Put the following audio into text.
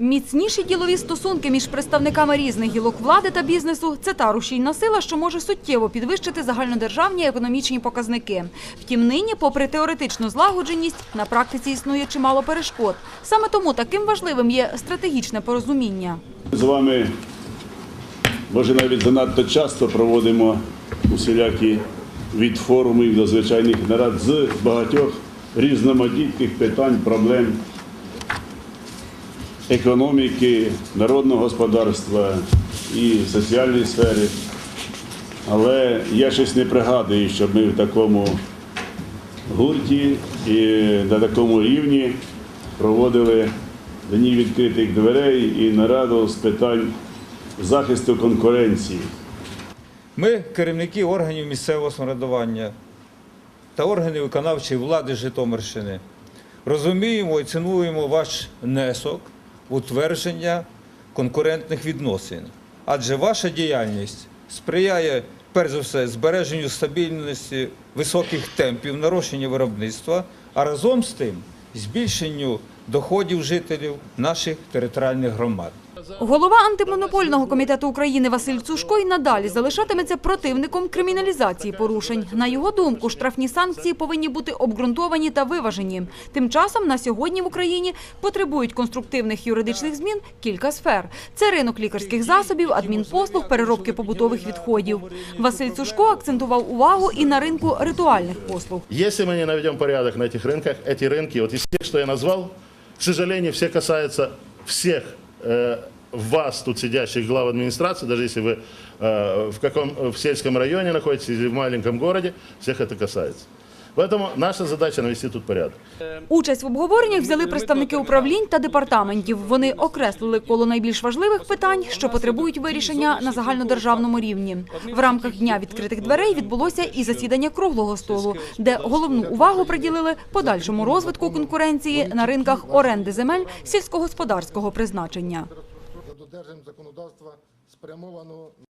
Міцніші ділові стосунки між представниками різних гілок влади та бізнесу – це та рушійна сила, що може суттєво підвищити загальнодержавні економічні показники. Втім, нині, попри теоретичну злагодженість, на практиці існує чимало перешкод. Саме тому таким важливим є стратегічне порозуміння. З вами, може, навіть занадто часто проводимо усілякі від форумів до звичайних нарад з багатьох різноманітних питань, проблем економіки, народного господарства і соціальної сфери. Але я щось не пригадую, щоб ми в такому гурті і на такому рівні проводили дні відкритих дверей і нараду з питань захисту конкуренції. Ми, керівники органів місцевого самоврядування та органів виконавчої влади Житомирщини, розуміємо і цінуємо ваш внесок утвердження конкурентних відносин, адже ваша діяльність сприяє перш за все збереженню стабільності високих темпів нарощення виробництва, а разом з тим збільшенню доходів жителів наших територіальних громад. Голова антимонопольного комітету України Василь Цушко й надалі залишатиметься противником криміналізації порушень. На його думку, штрафні санкції повинні бути обґрунтовані та виважені. Тим часом на сьогодні в Україні потребують конструктивних юридичних змін кілька сфер. Це ринок лікарських засобів, адмінпослуг, переробки побутових відходів. Василь Цушко акцентував увагу і на ринку ритуальних послуг. Если мы не наведем порядок на этих рынках, эти рынки, вот из тех, что я назвал, к сожалению, все касаются всех э, вас, тут сидящих глав администрации, даже если вы э, в, каком, в сельском районе находитесь или в маленьком городе, всех это касается. Поэтому наша задача навести тут порядок. Участь в обговореннях взяли представники управлінь та департаментів. Вони окреслили коло найбільш важливих питань, що потребують вирішення на загальнодержавному рівні. В рамках дня відкритих дверей відбулося і засідання круглого столу, де головну увагу приділили подальшому розвитку конкуренції на ринках оренди земель сільськогосподарського призначення. додержанням законодавства спрямованого